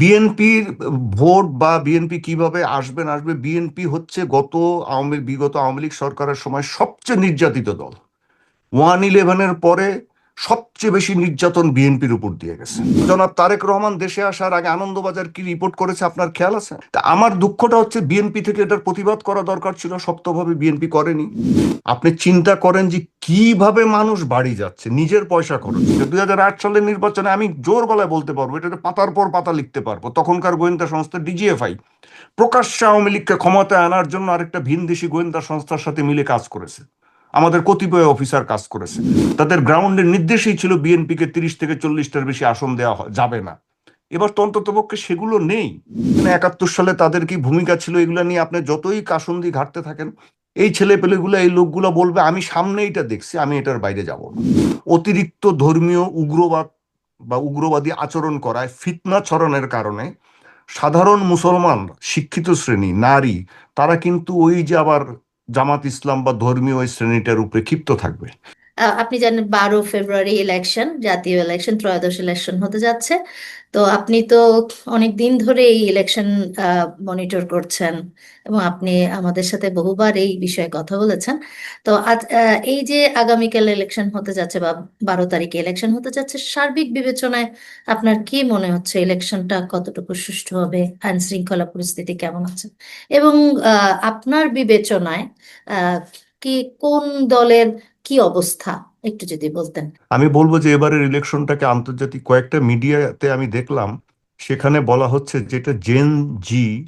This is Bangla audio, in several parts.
বিএনপির ভোট বা বিএনপি কীভাবে আসবেন আসবে, বিএনপি হচ্ছে গত আওয়ামী, বিগত আওয়ামী লীগ সরকারের সময় সবচেয়ে নির্যাতিত দল। ওয়ান ইলেভেনের পরে সবচেয়ে বেশি নির্যাতন বিএনপির উপর দিয়ে গেছে। জনাব তারেক রহমান দেশে আসার আগে আনন্দবাজার কি রিপোর্ট করেছে, আপনার খেয়াল আছে? তা আমার দুঃখটা হচ্ছে বিএনপি থেকে এটার প্রতিবাদ করা দরকার ছিল, শক্তভাবে বিএনপি করেনি। আপনি চিন্তা করেন যে কীভাবে মানুষ বাড়ি যাচ্ছে, নিজের পয়সা খরচ। দুই হাজার আট সালের নির্বাচনে আমি জোর গলায় বলতে পারব, এটা পাতার পর পাতা লিখতে পারব। তখনকার গোয়েন্দা সংস্থা ডিজিএফআই প্রকাশ্যে আওয়ামী লীগকে ক্ষমতায় আনার জন্য আরেকটা ভিনদেশি গোয়েন্দা সংস্থার সাথে মিলে কাজ করেছে। আমাদের কতিপয় অফিসার কাজ করেছে। তাদের গ্রাউন্ডের নির্দেশেই ছিল বিএনপিকে তিরিশ থেকে চল্লিশটার বেশি আসন দেওয়া যাবে না। এবার তো অন্তত পক্ষে সেগুলো নেই। একাত্তর সালে তাদের কি ভূমিকা ছিল, এগুলো নিয়ে আপনি যতই কাসন্দি ঘাটতে থাকেন এই ছেলে পেলেগুলো এই লোকগুলো বলবে, আমি সামনে এটা দেখছি, আমি এটার বাইরে যাব অতিরিক্ত ধর্মীয় উগ্রবাদ বা উগ্রবাদী আচরণ করায় ফিতনা ছড়ানোর কারণে সাধারণ মুসলমান, শিক্ষিত শ্রেণি, নারী, তারা কিন্তু ওই যে আবার জামাত ইসলাম বা ধর্মীয় ওই শ্রেণীটার উপরে ক্ষিপ্ত থাকবে। আপনি জানেন বারো ফেব্রুয়ারি ইলেকশন জাতীয় ইলেকশন ত্রয়োদশ ইলেকশন হতে যাচ্ছে। তো আপনি তো অনেক দিন ধরে এই ইলেকশন মনিটর করছেন এবং আপনি আমাদের সাথে বহুবার এই বিষয়ে কথা বলেছেন। তো আজ এই যে আগামীকাল ইলেকশন হতে যাচ্ছে বা বারো তারিখে ইলেকশন হতে যাচ্ছে, সার্বিক বিবেচনায় আপনার কি মনে হচ্ছে? ইলেকশনটা কতটুকু সুষ্ঠু হবে? আইন শৃঙ্খলা পরিস্থিতি কেমন আছে? এবং আপনার বিবেচনায় কি কোন দলের কি অবস্থা? একটু যদি বলতেন। আমি বলব যে এবারের ইলেকশনটাকে আন্তর্জাতিক কয়েকটা মিডিয়াতে আমি দেখলাম সেখানে বলা হচ্ছে যেটা জেন জি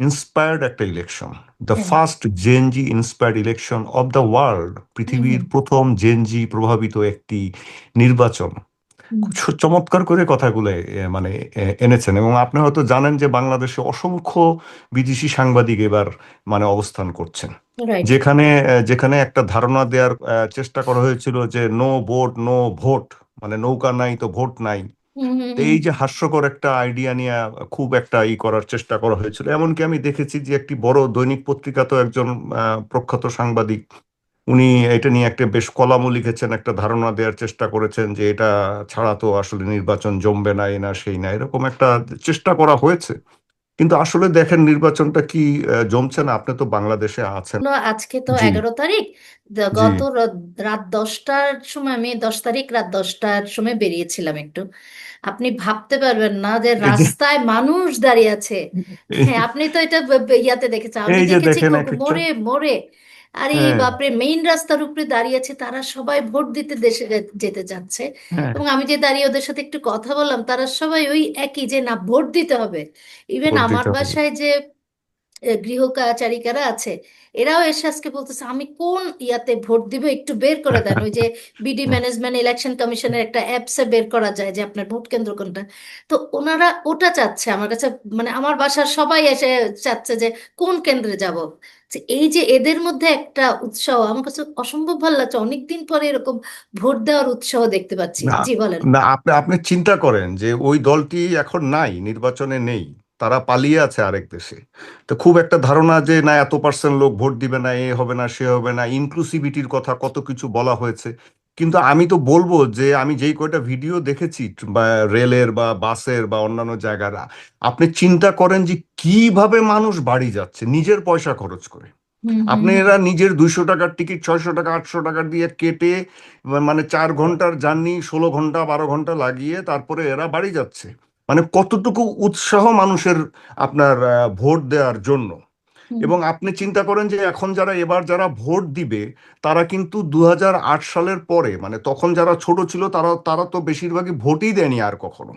ইন্সপায়ার্ড একটা election. The first Gen Z inspired election of the world পৃথিবীর প্রথম জেন জি প্রভাবিত একটি নির্বাচন। খুব চমৎকার করে কথাগুলো মানে এনেছেন এবং আপনি হয়তো জানেন যে বাংলাদেশে অসংখ্য বিদেশি সাংবাদিক এবার মানে অবস্থান করছেন। যেখানে যেখানে একটা ধারণা দেওয়ার চেষ্টা করা হয়েছিল যে নো ভোট নো ভোট মানে নৌকা নাই তো ভোট নাই। এই যে হাস্যকর একটা আইডিয়া নিয়ে খুব একটা ই করার চেষ্টা করা হয়েছিল। এমনকি আমি দেখেছি যে একটি বড় দৈনিক পত্রিকা তো একজন প্রখ্যাত সাংবাদিক উনি এটা নিয়ে একটা বেশ কলামও লিখেছেন একটা ধারণা দেওয়ার চেষ্টা করেছেন যে এটা ছাড়া তো আসলে নির্বাচন জমবে না এই না সেই না এরকম একটা চেষ্টা করা হয়েছে। কিন্তু আসলে দেখেন নির্বাচনটা কি জমছে না আপনি তো বাংলাদেশে আছেন। আজকে তো এগারো তারিখ গত রাত দশটার সময় আমি দশ তারিখ রাত দশটার সময় বেরিয়েছিলাম একটু। আপনি ভাবতে পারবেন না যে রাস্তায় মানুষ দাঁড়িয়ে আছে। হ্যাঁ আপনি তো এটা ইয়াতে দেখেছেন আমি দেখেছি মোড়ে মোড়ে আরে হ্যাঁ। বাপরে মেইন রাস্তার উপরে দাঁড়িয়ে আছে তারা সবাই ভোট দিতে দেশে যেতে যাচ্ছে। হ্যাঁ। এবং আমি যে দাঁড়িয়ে ওদের সাথে একটু কথা বললাম তারা সবাই ওই একই যে না ভোট দিতে হবে। ইভেন ভোট আমার দিতে হবে। বাসায় যে গৃহচারিকারা আছে এরাও এসে আজকে বলতেছে আমি কোন ইয়াতে ভোট দিব একটু বের করে দেন। ওই যে বিডি ম্যানেজমেন্ট ইলেকশন কমিশনের একটা অ্যাপসে বের করা যায় যে আপনার ভোট কেন্দ্র কোনটা। তো ওনারা ওটা চাচ্ছে আমার কাছে মানে আমার বাসার সবাই এসে চাচ্ছে যে কোন কেন্দ্রে যাব? এই যে এদের মধ্যে একটা উৎসাহ আমার কাছে অসম্ভব ভালো লাগছে। অনেকদিন পরে এরকম ভোট দেওয়ার উৎসাহ দেখতে পাচ্ছি। জি বলেন। না আপনি আপনি চিন্তা করেন যে ওই দলটি এখন নাই নির্বাচনে নেই। তারা পালিয়ে আছে আরেক দেশে। তো খুব একটা ধারণা যে না এত পার্সেন্ট লোক ভোট দিবে না এ হবে না সে হবে না ইনক্লুসিভিটির কথা কত কিছু বলা হয়েছে। কিন্তু আমি তো বলব যে আমি যেই কয়টা ভিডিও দেখেছি বা রেলের বা বাসের বা অন্যান্য জায়গার আপনি চিন্তা করেন যে কীভাবে মানুষ বাড়ি যাচ্ছে নিজের পয়সা খরচ করে। আপনি এরা নিজের দুইশো টাকার টিকিট ছয়শো টাকা আটশো টাকা দিয়ে কেটে মানে চার ঘণ্টার জার্নি ষোলো ঘণ্টা বারো ঘণ্টা লাগিয়ে তারপরে এরা বাড়ি যাচ্ছে। মানে কতটুকু উৎসাহ মানুষের আপনার ভোট দেওয়ার জন্য। এবং আপনি চিন্তা করেন যে এখন যারা এবার যারা ভোট দিবে তারা কিন্তু দু আট সালের পরে মানে তখন যারা ছোট ছিল তারা তারা তো বেশিরভাগই ভোটই দেয়নি আর কখনো।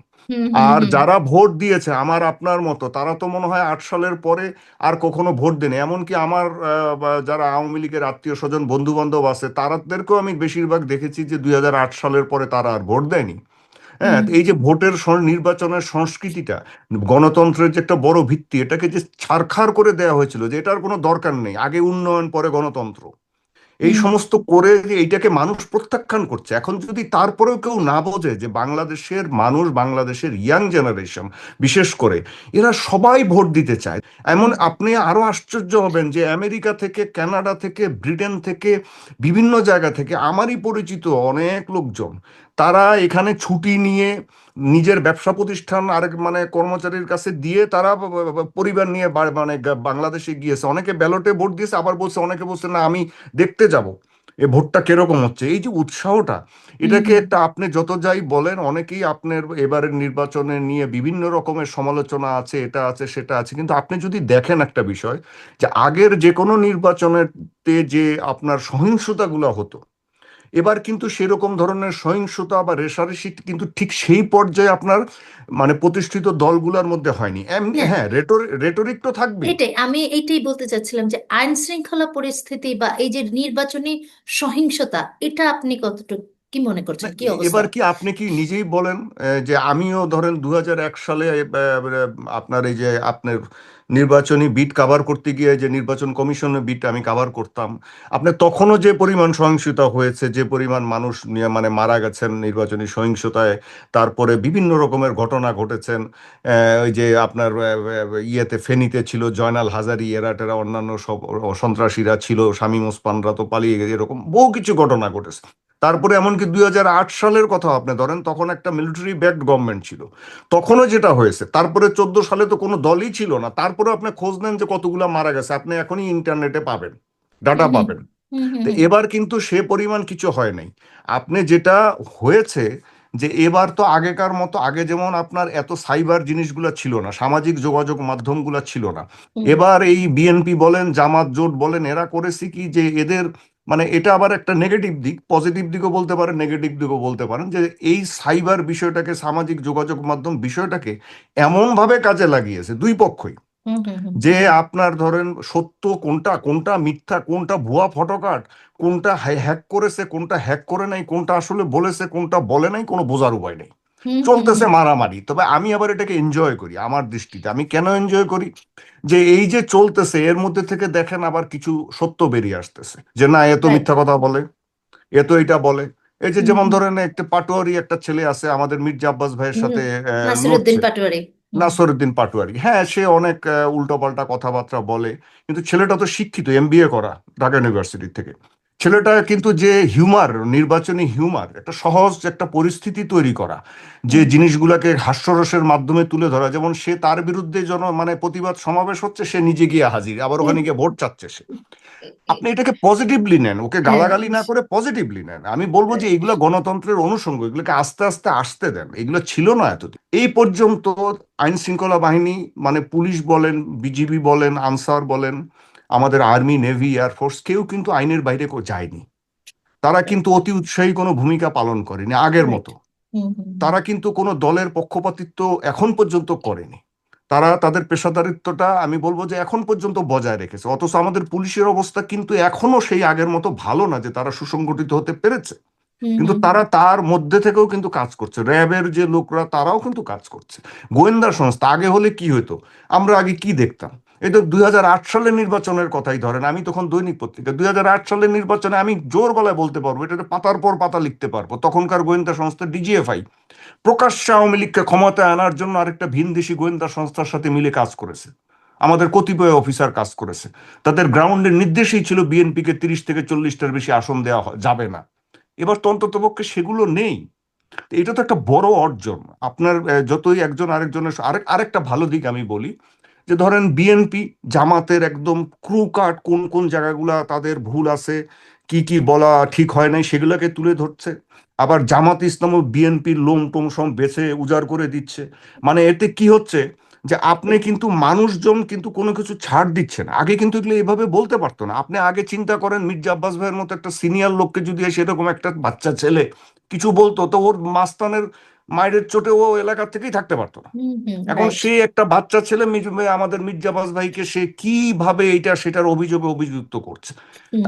আর যারা ভোট দিয়েছে আমার আপনার মতো তারা তো মনে হয় আট সালের পরে আর কখনো ভোট দেয়নি। এমনকি আমার যারা আওয়ামী লীগের আত্মীয় স্বজন বন্ধু বান্ধব আছে তাদেরকেও আমি বেশিরভাগ দেখেছি যে দুই হাজার আট সালের পরে তারা আর ভোট দেয়নি। হ্যাঁ এই যে ভোটের নির্বাচনের সংস্কৃতিটা গণতন্ত্রের যে একটা বড় ভিত্তি এটাকে যে ছারখার করে দেওয়া হয়েছিল যে এটার কোনো দরকার নেই আগে উন্নয়ন পরে গণতন্ত্র। এই সমস্ত করে যে এইটাকে মানুষ প্রত্যাখ্যান করছে এখন যদি তারপরেও কেউ না বোঝে যে বাংলাদেশের মানুষ বাংলাদেশের ইয়াং জেনারেশন বিশেষ করে এরা সবাই ভোট দিতে চায়। এমন আপনি আরও আশ্চর্য হবেন যে আমেরিকা থেকে কানাডা থেকে ব্রিটেন থেকে বিভিন্ন জায়গা থেকে আমারই পরিচিত অনেক লোকজন তারা এখানে ছুটি নিয়ে নিজের ব্যবসা প্রতিষ্ঠান আরেক মানে কর্মচারীর কাছে দিয়ে তারা পরিবার নিয়ে মানে বাংলাদেশে গিয়েছে। অনেকে ব্যালটে ভোট দিয়েছে আবার বলছে অনেকে বলছে না আমি দেখতে যাব। এ ভোটটা কীরকম হচ্ছে? এই যে উৎসাহটা এটাকে। একটা আপনি যত যাই বলেন অনেকেই আপনার এবারের নির্বাচনে নিয়ে বিভিন্ন রকমের সমালোচনা আছে এটা আছে সেটা আছে। কিন্তু আপনি যদি দেখেন একটা বিষয় যে আগের যে কোনো নির্বাচনেতে যে আপনার সহিংসতাগুলো হতো এবার কিন্তু সেরকম ধরনের সহিংসতা বা রেশারেশি কিন্তু ঠিক সেই পর্যায়ে আপনার মানে প্রতিষ্ঠিত দলগুলোর মধ্যে হয়নি এমনি হ্যাঁ। হ্যাঁ রেটর- রেটরিক তো থাকবে এটাই আমি এটাই বলতে চাচ্ছিলাম যে আইন শৃঙ্খলা পরিস্থিতি বা এই যে নির্বাচনী সহিংসতা এটা আপনি কতটুকু কি মনে করছেন? কি অবস্থা? এবার কি আপনি কি নিজেই বলেন যে আমিও ধরেন দু হাজার এক সালে আপনার এই যে আপনার নির্বাচনী বিট কাভার করতে গিয়ে যে নির্বাচন কমিশনের বিট আমি কাভার করতাম আপনি তখনও যে পরিমাণ সহিংসতা হয়েছে যে পরিমাণ মানুষ নিয়ে মানে মারা গেছেন নির্বাচনী সহিংসতায় তারপরে বিভিন্ন রকমের ঘটনা ঘটেছেন আহ, ওই যে আপনার ইয়েতে ফেনীতে ছিল জয়নাল হাজারি এরা টেরা অন্যান্য সব সন্ত্রাসীরা ছিল শামীম ওসমানরা তো পালিয়ে গেছে এরকম বহু কিছু ঘটনা ঘটেছে। তারপরে এমনকি দুই হাজার আট সালের কথা আপনি ধরেন তখন একটা মিলিটারি ব্যাকড গভর্নমেন্ট ছিল। তখনও যেটা হয়েছে তারপরে চোদ্দ সালে তো কোনো দলই ছিল না। তারপরে আপনি খোঁজ নেন যে কতগুলা মারা গেছে আপনি এখনই ইন্টারনেটে পাবেন ডাটা পাবেন। এবার কিন্তু সে পরিমাণ কিছু হয় নাই। আপনি যেটা হয়েছে যে এবার তো আগেকার মতো আগে যেমন আপনার এত সাইবার জিনিসগুলো ছিল না সামাজিক যোগাযোগ মাধ্যমগুলো ছিল না। এবার এই বিএনপি বলেন জামাত জোট বলেন এরা করেছে কি যে এদের মানে এটা আবার একটা নেগেটিভ দিক পজিটিভ দিকও বলতে পারেন নেগেটিভ দিকও বলতে পারেন যে এই সাইবার বিষয়টাকে সামাজিক যোগাযোগ মাধ্যম বিষয়টাকে এমনভাবে কাজে লাগিয়েছে দুই পক্ষই। যে আপনার ধরেন সত্য কোনটা কোনটা মিথ্যা কোনটা ভুয়া ফটোকার্ড কোনটা হ্যাক করেছে কোনটা হ্যাক করে নাই কোনটা আসলে বলেছে কোনটা বলে নাই কোনো বোঝার উপায় নেই চলতেছে মারামারি। তবে আমি আবার এটাকে এনজয় করি আমার দৃষ্টিতে। আমি কেন এনজয় করি? যে এই যে চলতেছে এর মধ্যে থেকে দেখেন আবার কিছু সত্য বেরিয়ে আসতেছে। যে না এ তো Right. মিথ্যা কথা বলে এ তো এটা বলে। এই যে যেমন ধরেন একটা পাটোয়ারি একটা ছেলে আছে আমাদের মির্জা আব্বাস ভাইয়ের সাথে নাসিরুদ্দিন পাটোয়ারি। হুম। নাসরুদ্দিন পাটোয়ারি। হ্যাঁ সে অনেক উল্টোপাল্টা কথাবার্তা বলে। কিন্তু ছেলেটা তো শিক্ষিত এমবিএ করা ঢাকা ইউনিভার্সিটি থেকে। ছেলেটা কিন্তু যে হিউমার নির্বাচনী হিউমার একটা সহজ একটা পরিস্থিতি তৈরি করা যে। জিনিসগুলোকে হাস্যরসের মাধ্যমে তুলে ধরা যেমন সে তার বিরুদ্ধে জন মানে প্রতিবাদ সমাবেশ হচ্ছে সে নিজে গিয়ে হাজির আবার ওখানে গিয়ে ভোট চাচ্ছে সে আপনি এটাকে পজিটিভলি নেন ওকে। গালাগালি না করে পজিটিভলি নেন আমি বলব যে এগুলো গণতন্ত্রের অনুষঙ্গ এগুলোকে আস্তে আস্তে আসতে দেন এগুলো ছিল না এতদিন এই পর্যন্ত আইন শৃঙ্খলা বাহিনী মানে পুলিশ বলেন বিজিবি বলেন আনসার বলেন আমাদের আর্মি নেভি এয়ারফোর্স কেউ কিন্তু আইনের বাইরে যায়নি। তারা কিন্তু অতি উৎসাহী কোনো ভূমিকা পালন করেনি আগের মতো। তারা কিন্তু কোনো দলের পক্ষপাতিত্ব এখন পর্যন্ত করেনি। তারা তাদের পেশাদারিত্বটা আমি বলব যে এখন পর্যন্ত বজায় রেখেছে। অথচ আমাদের পুলিশের অবস্থা কিন্তু এখনও সেই আগের মতো ভালো না যে তারা সুসংগঠিত হতে পেরেছে। কিন্তু তারা তার মধ্যে থেকেও কিন্তু কাজ করছে। র্যাবের যে লোকরা তারাও কিন্তু কাজ করছে। গোয়েন্দা সংস্থা আগে হলে কি হতো আমরা আগে কি দেখতাম? এই তো দুই সালের নির্বাচনের কথাই ধরেন, আমি তখন দৈনিক পত্রিকা, দুই সালের নির্বাচনে আমি জোর গলায় বলতে পারব, এটা পাতার পর পাতা লিখতে পারব। তখনকার গোয়েন্দা সংস্থা ডিজিএফআই, প্রকাশ্যে আওয়ামী লীগকে ক্ষমতায় আনার জন্য আরেকটা ভিনদেশি গোয়েন্দা সংস্থার সাথে মিলে কাজ করেছে। আমাদের কতিপয় অফিসার কাজ করেছে। তাদের গ্রাউন্ডের নির্দেশেই ছিল বিএনপিকে তিরিশ থেকে চল্লিশটার বেশি আসন দেওয়া যাবে না। এবার তো অন্ততপক্ষে সেগুলো নেই। এটা তো একটা বড় অর্জন। আপনার যতই একজন আরেকজনের আরেক, আরেকটা ভালো দিক আমি বলি যে ধরেন বিএনপি জামাতের একদম ক্রু কাট কোন কোন জায়গাগুলা তাদের ভুল আছে, কি কি বলা ঠিক হয় নাই সেগুলোকে তুলে ধরছে। আবার জামাত ইসলাম ও বিএনপির লোম টোম সব বেছে উজাড় করে দিচ্ছে। মানে এতে কি হচ্ছে যে আপনি কিন্তু মানুষজন কিন্তু কোনো কিছু ছাড় দিচ্ছে না। আগে কিন্তু এগুলো এভাবে বলতে পারতো না। আপনি আগে চিন্তা করেন মির্জা আব্বাস ভাইয়ের মতো একটা সিনিয়র লোককে যদি এসে এরকম একটা বাচ্চা ছেলে কিছু বলতো, তো ওর মাস্তানের মায়ের চোটে ও এলাকা থেকেই থাকতে পারতো না। এখন সে একটা বাচ্চা ছেলে আমাদের মির্জাবাস ভাইকে সে কীভাবে এটা সেটার অভিযোগে অভিযুক্ত করছে?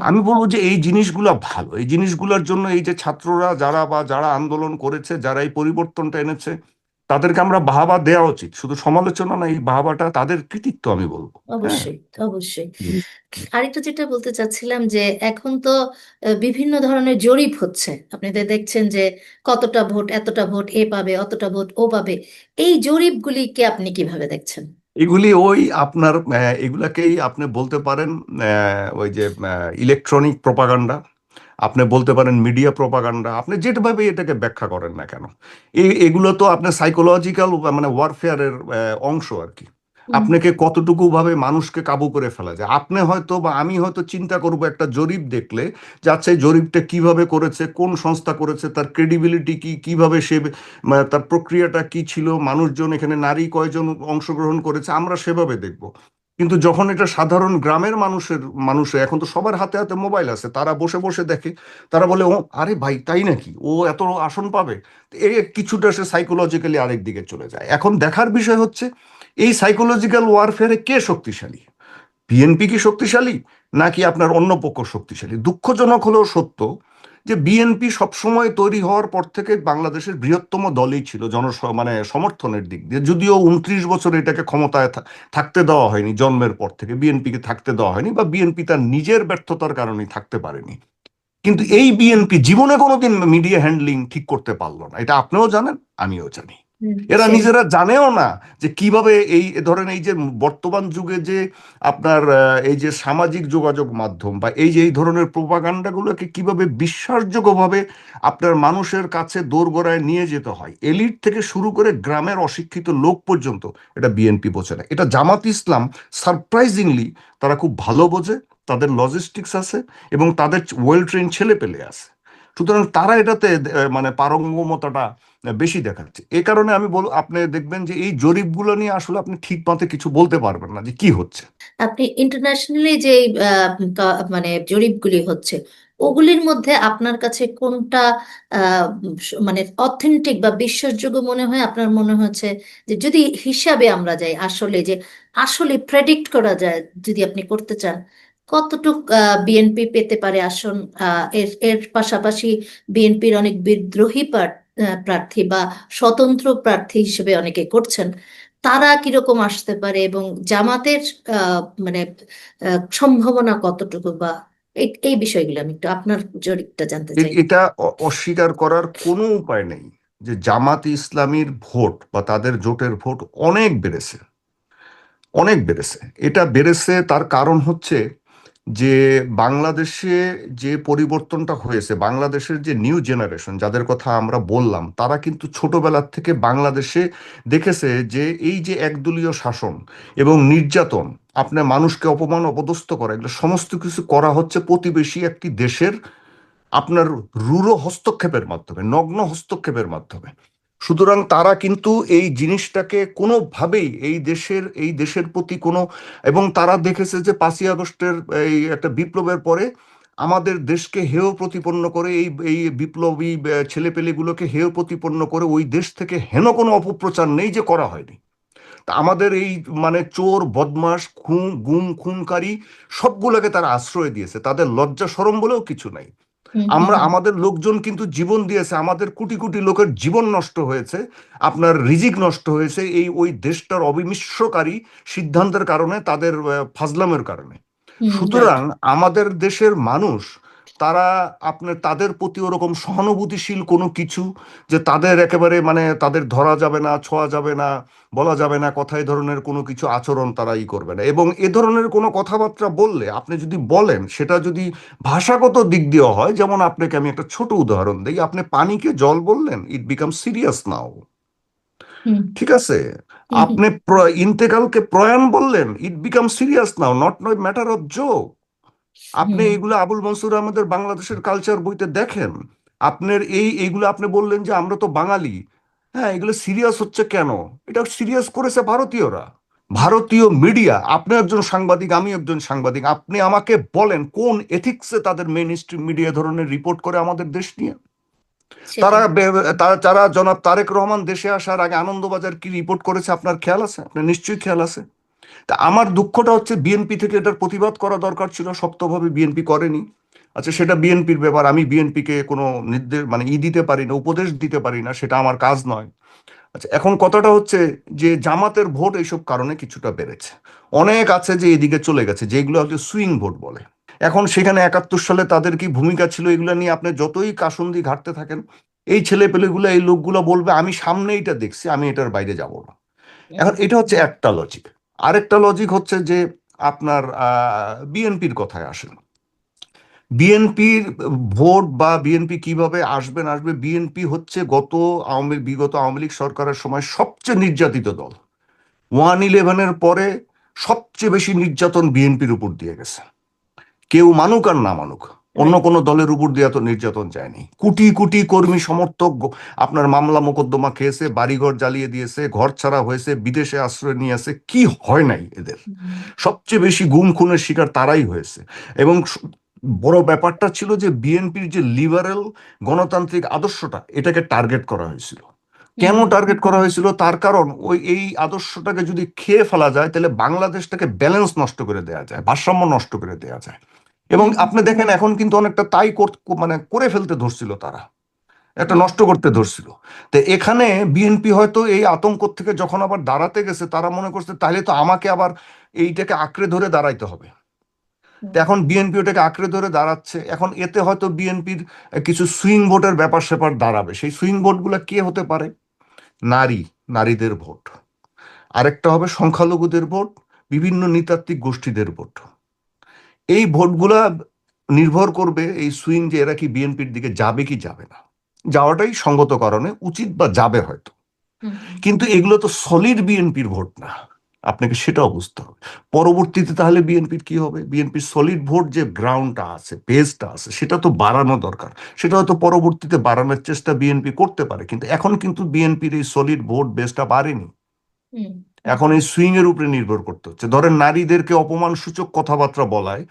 আমি বলব যে এই জিনিসগুলো ভালো। এই জিনিসগুলোর জন্য এই যে ছাত্ররা যারা বা যারা আন্দোলন করেছে যারা এই পরিবর্তনটা এনেছে তাদেরকে আমরা বাহাবা দেওয়া উচিত। শুধু সমালোচনা না এই বাহাবাটা তাদের কৃতিত্ব আমি বলব। অবশ্যই অবশ্যই। আরেকটা যেটা বলতে চাচ্ছিলাম যে এখন তো বিভিন্ন ধরনের জরিপ হচ্ছে। আপনি তো দেখছেন যে কতটা ভোট এতটা ভোট এ পাবে অতটা ভোট ও পাবে। এই জরিপগুলিকে আপনি কীভাবে দেখছেন? এগুলি ওই আপনার আহ, এগুলাকেই আপনি বলতে পারেন আহ, ওই যে ইলেকট্রনিক প্রপাগান্ডা আপনি বলতে পারেন মিডিয়া প্রপাগান্ডা আপনি যেভাবে এটাকে ব্যাখ্যা করেন না কেন? এই এগুলো তো আপনার সাইকোলজিক্যাল মানে ওয়ারফেয়ারের অংশ আর কি। আপনাকে কতটুকু ভাবে মানুষকে কাবু করে ফেলা যায়? আপনি হয়তো বা আমি হয়তো চিন্তা করব একটা জরিপ দেখলে যে আচ্ছা এই জরিপটা কীভাবে করেছে কোন সংস্থা করেছে তার ক্রেডিবিলিটি কি কীভাবে সে তার প্রক্রিয়াটা কি ছিল মানুষজন এখানে নারী কয়জন অংশগ্রহণ করেছে আমরা সেভাবে দেখব। কিন্তু যখন এটা সাধারণ গ্রামের মানুষের, মানুষে, এখন তো সবার হাতে হাতে মোবাইল আছে, তারা বসে বসে দেখে, তারা বলে, ও, আরে ভাই, তাই নাকি? ও এত আসন পাবে? এ কিছুটা সে সাইকোলজিক্যালি আরেক দিকে চলে যায়। এখন দেখার বিষয় হচ্ছে, এই সাইকোলজিক্যাল ওয়ারফেয়ারে কে শক্তিশালী? বিএনপি কি শক্তিশালী? নাকি আপনার অন্য পক্ষ শক্তিশালী? দুঃখজনক হলেও সত্য যে বিএনপি সবসময় তৈরি হওয়ার পর থেকে বাংলাদেশের বৃহত্তম দলই ছিল জন মানে সমর্থনের দিক দিয়ে। যদিও উনত্রিশ বছর এটাকে ক্ষমতায় থাকতে দেওয়া হয়নি, জন্মের পর থেকে। বিএনপিকে থাকতে দেওয়া হয়নি বা বিএনপি তার নিজের ব্যর্থতার কারণে থাকতে পারেনি। কিন্তু এই বিএনপি জীবনে কোনোদিন মিডিয়া হ্যান্ডলিং ঠিক করতে পারল না। এটা আপনিও জানেন, আমিও জানি। এরা নিজেরা জানেও না যে কীভাবে এই ধরেন এই যে বর্তমান যুগে যে আপনার এই যে সামাজিক যোগাযোগ মাধ্যম বা এই যে এই ধরনের প্রোপাগান্ডাগুলোকে কীভাবে বিশ্বাসযোগ্যভাবে আপনার মানুষের কাছে দোরগোড়ায় নিয়ে যেতে হয় এলিট থেকে শুরু করে গ্রামের অশিক্ষিত লোক পর্যন্ত এটা বিএনপি বোঝে না। এটা জামাত ইসলাম সারপ্রাইজিংলি তারা খুব ভালো বোঝে তাদের লজিস্টিক্স আছে এবং তাদের ওয়েল ট্রেন ছেলে পেলে আছে। সুতরাং তারা এটাতে মানে পারঙ্গমতাটা বেশি দেখাচ্ছে। এ কারণে আমি বল, আপনি দেখবেন যে এই জরিপগুলো নিয়ে আসলে আপনি ঠিক মতে কিছু বলতে পারবেন না যে কি হচ্ছে। আপনি ইন্টারন্যাশনালি যে মানে জরিপগুলি হচ্ছে, ওগুলির মধ্যে আপনার কাছে কোনটা মানে অথেন্টিক বা বিশ্বাসযোগ্য মনে হয়? আপনার মনে হচ্ছে যে যদি হিসাবে আমরা যাই আসলে, যে আসলে প্রেডিক্ট করা যায় যদি আপনি করতে চান কতটুক বিএনপি পেতে পারে আসন এর এর পাশাপাশি বিএনপির অনেক বিদ্রোহী প্রার- প্রার্থী বা স্বতন্ত্র প্রার্থী হিসেবে অনেকে করছেন। তারা কীরকম আসতে পারে এবং জামাতের মানে সম্ভাবনা কতটুকু বা এই বিষয়গুলো আমি একটু আপনার জরিপটা জানতে চাই। এটা অস্বীকার করার কোনো উপায় নেই যে জামাত ইসলামীর ভোট বা তাদের জোটের ভোট অনেক বেড়েছে। অনেক বেড়েছে। এটা বেড়েছে তার কারণ হচ্ছে যে বাংলাদেশে যে পরিবর্তনটা হয়েছে, বাংলাদেশের যে নিউ জেনারেশন যাদের কথা আমরা বললাম, তারা কিন্তু ছোটবেলার থেকে বাংলাদেশে দেখেছে যে এই যে একদলীয় শাসন এবং নির্যাতন আপনার মানুষকে অপমান, অপদস্থ করা, এগুলো সমস্ত কিছু করা হচ্ছে প্রতিবেশী একটি দেশের আপনার রূঢ় হস্তক্ষেপের মাধ্যমে, নগ্ন হস্তক্ষেপের মাধ্যমে। সুতরাং তারা কিন্তু এই জিনিসটাকে কোনোভাবেই এই দেশের এই দেশের প্রতি কোনো, এবং তারা দেখেছে যে পাঁচই আগস্টের এই একটা বিপ্লবের পরে আমাদের দেশকে হেয় প্রতিপন্ন করে, এই এই বিপ্লবী ছেলেপেলেগুলোকে হেয় প্রতিপন্ন করে ওই দেশ থেকে হেন কোনো অপপ্রচার নেই যে করা হয়নি। তা আমাদের এই মানে চোর বদমাস খুন, গুম, খুনকারী সবগুলোকে তারা আশ্রয় দিয়েছে। তাদের লজ্জা সরম বলেও কিছু নাই। আমরা আমাদের লোকজন কিন্তু জীবন দিয়েছে আমাদের কোটি কোটি লোকের জীবন নষ্ট হয়েছে আপনার রিজিক নষ্ট হয়েছে এই ওই দেশটার অবিমিশ্রকারী সিদ্ধান্তের কারণে তাদের ফাজলামের কারণে। সুতরাং আমাদের দেশের মানুষ তারা আপনার তাদের প্রতি ওরকম সহানুভূতিশীল কোনো কিছু যে তাদের একেবারে মানে তাদের ধরা যাবে না ছোঁয়া যাবে না বলা যাবে না কথা এ ধরনের কোনো কিছু আচরণ তারা ই করবে না। এবং এ ধরনের কোনো কথাবার্তা বললে আপনি যদি বলেন সেটা যদি ভাষাগত দিক দিয়ে হয় যেমন আপনাকে আমি একটা ছোট উদাহরণ দিই আপনি পানিকে জল বললেন ইট বিকাম সিরিয়াস নাও ঠিক আছে। আপনি ইন্তেকালকে প্রয়াণ বললেন it become serious now not নয় ম্যাটার অফ জোক আপনি এগুলো আবুল মনসুর আমাদের বাংলাদেশের কালচার বইতে দেখেন? আপনার এই এইগুলো আপনি বললেন যে আমরা তো বাঙালি। হ্যাঁ এগুলো সিরিয়াস হচ্ছে কেন? এটা সিরিয়াস করেছে ভারতীয়রা। ভারতীয় মিডিয়া আপনি একজন সাংবাদিক আমি একজন সাংবাদিক আপনি আমাকে বলেন কোন এথিক্সে তাদের মেন স্ট্রিম মিডিয়া ধরনের রিপোর্ট করে আমাদের দেশ নিয়ে? তারা তারা জনাব তারেক রহমান দেশে আসার আগে আনন্দবাজার কি রিপোর্ট করেছে? আপনার খেয়াল আছে? আপনার নিশ্চয়ই খেয়াল আছে? তা আমার দুঃখটা হচ্ছে বিএনপি থেকে এটার প্রতিবাদ করা দরকার ছিল শক্তভাবে বিএনপি করেনি। আচ্ছা সেটা বিএনপির ব্যাপার আমি বিএনপিকে কোনো নির্দেশ মানে ই দিতে পারি না উপদেশ দিতে পারি না সেটা আমার কাজ নয়। আচ্ছা এখন কথাটা হচ্ছে যে জামাতের ভোট এইসব কারণে কিছুটা বেড়েছে। অনেক আছে যে এদিকে চলে গেছে যেগুলো হচ্ছে সুইং ভোট বলে। এখন সেখানে একাত্তর সালে তাদের কি ভূমিকা ছিল এগুলো নিয়ে আপনি যতই কাসুন্দি ঘাটতে থাকেন এই ছেলে পেলেগুলো এই লোকগুলো বলবে আমি সামনে এটা দেখছি আমি এটার বাইরে যাব না। এখন এটা হচ্ছে একটা লজিক আরেকটা লজিক হচ্ছে যে আপনার বিএনপির কথায় আসেন। বিএনপির ভোট বা বিএনপি কীভাবে আসবেন, আসবে? বিএনপি হচ্ছে গত আওয়ামী, বিগত আওয়ামী লীগ সরকারের সময় সবচেয়ে নির্যাতিত দল। ওয়ান ইলেভেনের পরে সবচেয়ে বেশি নির্যাতন বিএনপির উপর দিয়ে গেছে। কেউ মানুক আর না মানুক। অন্য কোনো দলের উপর দিয়ে এত নির্যাতন যায়নি। কোটি কোটি কর্মী সমর্থক আপনার মামলা মোকদ্দমা খেয়েছে বাড়িঘর জ্বালিয়ে দিয়েছে ঘর ছাড়া হয়েছে বিদেশে আশ্রয় নিয়ে আছে কি হয় নাই এদের? সবচেয়ে বেশি গুম খুনের শিকার তারাই হয়েছে। এবং বড় ব্যাপারটা ছিল যে বিএনপির যে লিবারেল গণতান্ত্রিক আদর্শটা এটাকে টার্গেট করা হয়েছিল। কেন টার্গেট করা হয়েছিল? তার কারণ ওই এই আদর্শটাকে যদি খেয়ে ফেলা যায় তাহলে বাংলাদেশটাকে ব্যালেন্স নষ্ট করে দেওয়া যায় ভারসাম্য নষ্ট করে দেওয়া যায়। এবং আপনি দেখেন এখন কিন্তু অনেকটা তাই মানে করে ফেলতে ধরছিল তারা। একটা নষ্ট করতে ধরছিল। তো এখানে বিএনপি হয়তো এই আতঙ্ক থেকে যখন আবার দাঁড়াতে গেছে তারা মনে করছে তাহলে তো আমাকে আবার এইটাকে আঁকড়ে ধরে দাঁড়াইতে হবে। এখন বিএনপি ওটাকে আঁকড়ে ধরে দাঁড়াচ্ছে। এখন এতে হয়তো বিএনপির কিছু সুইং ভোটের ব্যাপার স্যাপার দাঁড়াবে। সেই সুইং ভোটগুলো কে হতে পারে? নারী নারীদের ভোট। আরেকটা হবে সংখ্যালঘুদের ভোট বিভিন্ন নৃতাত্ত্বিক গোষ্ঠীদের ভোট। এই ভোটগুলা নির্ভর করবে এই সুইং যে এরা কি বিএনপির দিকে যাবে কি যাবে না। যাওয়াটাই সঙ্গত কারণে উচিত বা যাবে হয়তো। কিন্তু এগুলো তো সলিড বিএনপির ভোট না। আপনাকে সেটাও বুঝতে হবে। পরবর্তীতে তাহলে বিএনপির কি হবে? বিএনপির সলিড ভোট যে গ্রাউন্ডটা আছে বেসটা আছে সেটা তো বাড়ানো দরকার। সেটা হয়তো পরবর্তীতে বাড়ানোর চেষ্টা বিএনপি করতে পারে। কিন্তু এখন কিন্তু বিএনপির এই সলিড ভোট বেসটা বাড়েনি। এখন এই সুইং এর উপরে নির্ভর করতে হচ্ছে। ধরেন নারীদেরকে অপমানসূচক কথাবার্তা বলায়,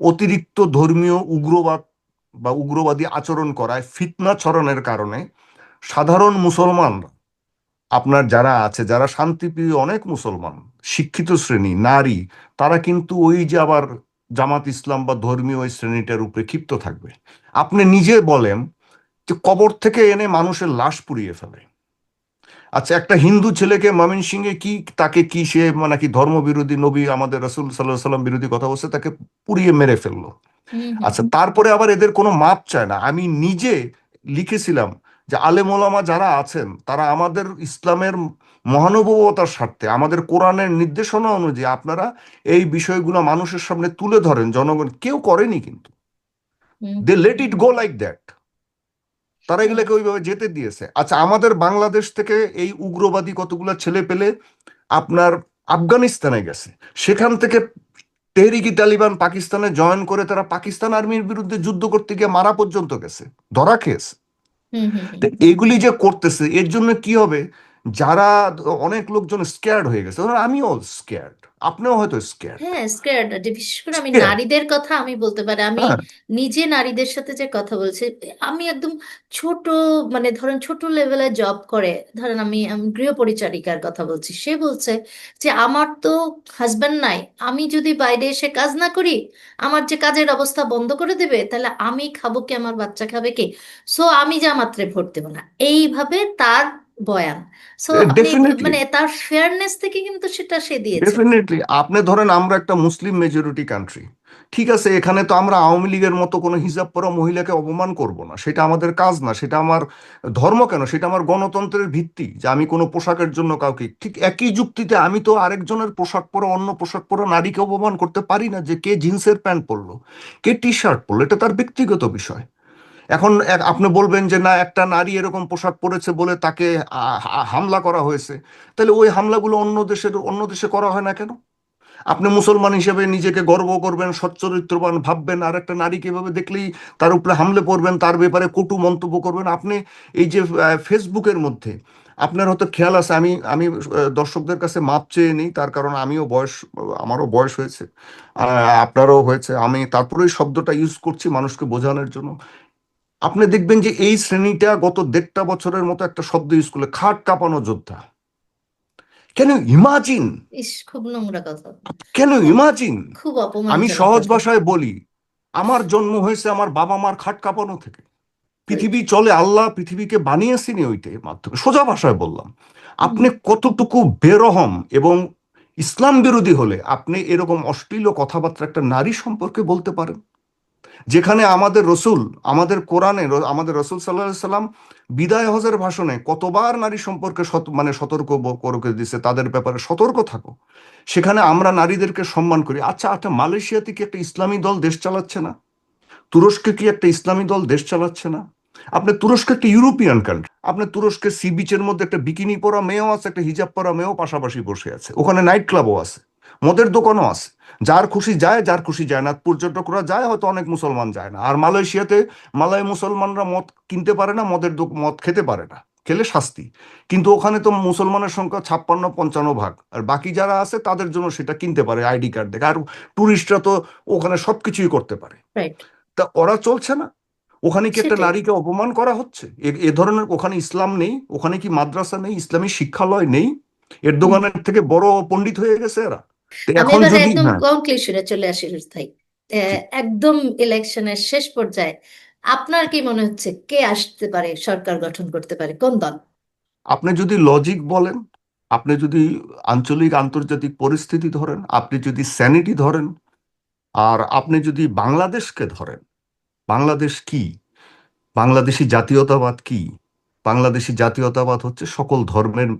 অতিরিক্ত ধর্মীয় উগ্রবাদ বা উগ্রবাদী আচরণ করায়, ফিতনা ছড়ানোর কারণে সাধারণ মুসলমানরা আপনার যারা আছে, যারা শান্তিপ্রিয় অনেক মুসলমান, শিক্ষিত শ্রেণি, নারী, তারা কিন্তু ওই যে আবার জামাত ইসলাম বা ধর্মীয় ওই শ্রেণীটার উপরে ক্ষিপ্ত থাকবে। আপনি নিজে বলেন যে কবর থেকে এনে মানুষের লাশ পুড়িয়ে ফেলে। আচ্ছা একটা হিন্দু ছেলেকে ময়মনসিংহে কি তাকে কি সে মানে কি ধর্মবিরোধী নবী আমাদের রসুল সাল্লাহ সাল্লাম বিরোধী কথা বলছে তাকে পুড়িয়ে মেরে ফেলল। আচ্ছা তারপরে আবার এদের কোনো মাপ চায় না। আমি নিজে লিখেছিলাম যে আলেম ওলামা যারা আছেন তারা আমাদের ইসলামের মহানুভবতার স্বার্থে আমাদের কোরআনের নির্দেশনা অনুযায়ী আপনারা এই বিষয়গুলো মানুষের সামনে তুলে ধরেন জনগণ কেউ করেনি কিন্তু। They let it go like that তারা এগুলোকে ওইভাবে যেতে দিয়েছে। আচ্ছা আমাদের বাংলাদেশ থেকে এই উগ্রবাদী কতগুলো ছেলে পেলে আপনার আফগানিস্তানে গেছে। সেখান থেকে তেহরিকি তালিবান পাকিস্তানে জয়েন করে তারা পাকিস্তান আর্মির বিরুদ্ধে যুদ্ধ করতে গিয়ে মারা পর্যন্ত গেছে। ধরা খেয়েছে। এগুলি যে করতেছে এর জন্য কি হবে? যারা অনেক লোকজন স্কেয়ার্ড হয়ে গেছে। আমিও স্কেয়ার্ড আপনিও হয়তো স্কেয়ার্ড হ্যাঁ স্কেয়ার্ড বিশেষ করে আমি Scared. নারীদের কথা আমি বলতে পারি। আমি হ্যাঁ। নিজে নারীদের সাথে যে কথা বলছি আমি একদম ছোট মানে ধরেন ছোট লেভেলে জব করে ধরেন আমি আমি গৃহ পরিচারিকার কথা বলছি। সে বলছে যে আমার তো হাজবেন্ড নাই। আমি যদি বাইরে এসে কাজ না করি আমার যে কাজের অবস্থা বন্ধ করে দেবে তাহলে আমি খাব কি আমার বাচ্চা খাবে কি? সো আমি জামাতরে ভোট দেবো না। এইভাবে তার বয়ান। সো মানে তার ফেয়ারনেস থেকে কিন্তু সেটা সে দিয়েছে। ডেফিনেটলি আপনি ধরেন আমরা একটা মুসলিম মেজরিটি কান্ট্রি ঠিক আছে এখানে তো আমরা আওয়ামী লীগের মতো কোনো হিজাব পরা মহিলাকে অপমান করব না। সেটা আমাদের কাজ না সেটা আমার ধর্ম কেন? সেটা আমার গণতন্ত্রের ভিত্তি যে আমি কোনো পোশাকের জন্য কাউকে ঠিক একই যুক্তিতে আমি তো আরেকজনের পোশাক পরা অন্য পোশাক পরা নারীকে অপমান করতে পারি না যে কে জিন্সের প্যান্ট পরলো কে টি শার্ট পরলো। এটা তার ব্যক্তিগত বিষয়। এখন আপনি বলবেন যে, না, একটা নারী এরকম পোশাক পরেছে বলে তাকে হামলা করা হয়েছে। তাহলে ওই হামলাগুলো অন্য দেশের, অন্য দেশে করা হয় না কেন? আপনি মুসলমান হিসেবে নিজেকে গর্ব করবেন, সচ্চরিত্রবান ভাববেন, আর একটা নারীকে এভাবে দেখলেই তার উপরে হামলে পড়বেন, তার ব্যাপারে কটু মন্তব্য করবেন। আপনি এই যে ফেসবুকের মধ্যে আপনার হয়তো খেয়াল আছে, আমি আমি দর্শকদের কাছে মাপ চেয়ে নিই, তার কারণ আমিও বয়স, আমারও বয়স হয়েছে আপনারও হয়েছে। আমি তারপরেই শব্দটা ইউজ করছি মানুষকে বোঝানোর জন্য। আপনি দেখবেন যে এই শ্রেণীটা গত দেড়টা বছরের মতো একটা শব্দ ইউজ করলে খাট কাঁপানো যোদ্ধা। কেন ইমাজিন খুব নোংরা কথা। কেন ইমাজিন খুব আমি সহজ ভাষায় বলি আমার জন্ম হয়েছে আমার বাবা মার খাট কাঁপানো থেকে। পৃথিবী চলে আল্লাহ পৃথিবীকে বানিয়েছেনি ওইটার মাধ্যমে। সোজা ভাষায় বললাম আপনি কতটুকু বেরহম এবং ইসলাম বিরোধী হলে আপনি এরকম অশ্লীল কথাবার্তা একটা নারী সম্পর্কে বলতে পারেন? যেখানে আমাদের রসুল, আমাদের কোরআনে আমাদের রসুল সাল্লাহ সাল্লাম বিদায় হজের ভাষণে কতবার নারী সম্পর্কে মানে সতর্ক করে দিছে, তাদের ব্যাপারে সতর্ক থাকো। সেখানে আমরা নারীদেরকে সম্মান করি। আচ্ছা আচ্ছা মালয়েশিয়াতে কি একটা ইসলামী দল দেশ চালাচ্ছে না? তুরস্কে কি একটা ইসলামী দল দেশ চালাচ্ছে না? আপনি তুরস্ক একটা ইউরোপিয়ান কান্ট্রি আপনি তুরস্কের সি বিচের মধ্যে একটা বিকিনি পরা মেয়েও আছে, একটা হিজাব পরা মেয়েও পাশাপাশি বসে আছে। ওখানে নাইট ক্লাবও আছে, মদের দোকানও আছে। যার খুশি যায় যার খুশি যায় না। পর্যটকরা যায় হয়তো অনেক মুসলমান যায় না। আর মালয়েশিয়াতে মালয় মুসলমানরা মদ কিনতে পারে না মদের মদ খেতে পারে না। খেলে শাস্তি। কিন্তু ওখানে তো মুসলমানের সংখ্যা ছাপ্পান্ন পঞ্চান্ন ভাগ। আর বাকি যারা আছে তাদের জন্য সেটা কিনতে পারে আইডি কার্ড দেখে। আর টুরিস্টরা তো ওখানে সবকিছুই করতে পারে। তা ওরা চলছে না? ওখানে কি একটা। নারীকে অপমান করা হচ্ছে? এ- ধরনের ওখানে ইসলাম নেই ওখানে কি মাদ্রাসা নেই ইসলামী শিক্ষালয় নেই? এর দোকানের থেকে বড় পণ্ডিত হয়ে গেছে এরা। আমি এবার একদম হ্যাঁ। কনক্লুশনে চলে আসি ভাই। একদম ইলেকশনের শেষ পর্যায়ে আপনার কি মনে হচ্ছে কে আসতে পারে সরকার গঠন করতে পারে? কোন দল? আপনি যদি লজিক বলেন আপনি যদি আঞ্চলিক আন্তর্জাতিক পরিস্থিতি ধরেন আপনি যদি স্যানিটি ধরেন আর আপনি যদি বাংলাদেশকে ধরেন বাংলাদেশ কি? বাংলাদেশি জাতীয়তাবাদ কি? বাংলাদেশি জাতীয়তাবাদ হচ্ছে সকল ধর্মের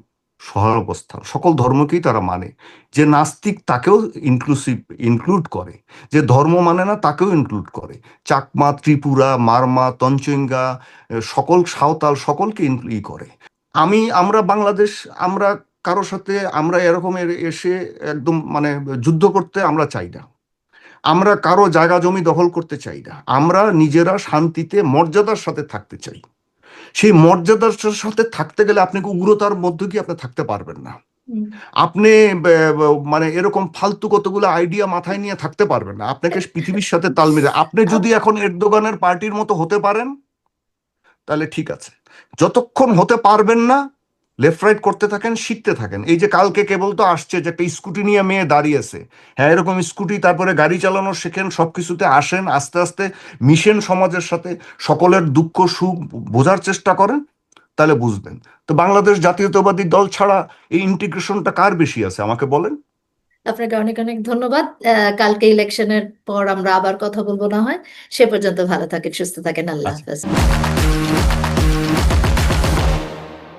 সহাবস্থান সকল ধর্মকেই তারা মানে। যে নাস্তিক তাকেও ইনক্লুসিভ ইনক্লুড করে। যে ধর্ম মানে না, তাকেও ইনক্লুড করে। চাকমা, ত্রিপুরা, মারমা তঞ্চঙ্গা সকল সাঁওতাল সকলকে ই করে। আমি, আমরা বাংলাদেশ, আমরা কারও সাথে, আমরা এরকম এসে একদম মানে যুদ্ধ করতে আমরা চাই না। আমরা কারও জায়গা জমি দখল করতে চাই না। আমরা নিজেরা শান্তিতে, মর্যাদার সাথে থাকতে চাই। সেই মর্যাদার সাথে থাকতে গেলে আপনি উগ্রতার মধ্যে কি আপনি থাকতে পারবেন না? আপনি মানে এরকম ফালতু কতগুলো আইডিয়া মাথায় নিয়ে থাকতে পারবেন না। আপনাকে পৃথিবীর সাথে তাল মিলে আপনি যদি এখন এরদোগানের পার্টির মতো হতে পারেন তাহলে ঠিক আছে। যতক্ষণ হতে পারবেন না লেফট রাইট করতে থাকেন শিখতে থাকেন। এই যে কালকে কেবল তো আসছে যে একটা স্কুটি নিয়ে মেয়ে দাঁড়িয়েছে। হ্যাঁ এরকম স্কুটি তারপরে গাড়ি চালানো শেখেন সবকিছুতে আসেন আস্তে আস্তে মিশেন সমাজের সাথে সকলের দুঃখ সুখ বোঝার চেষ্টা করেন তাহলে বুঝবেন। তো বাংলাদেশ জাতীয়তাবাদী দল ছাড়া এই ইন্টিগ্রেশনটা কার বেশি আছে আমাকে বলেন? আপনাকে অনেক অনেক ধন্যবাদ। কালকে ইলেকশনের পর আমরা আবার কথা বলব না হয়। সে পর্যন্ত ভালো থাকেন সুস্থ থাকেন আল্লাহ আচ্ছা। হাফেজ।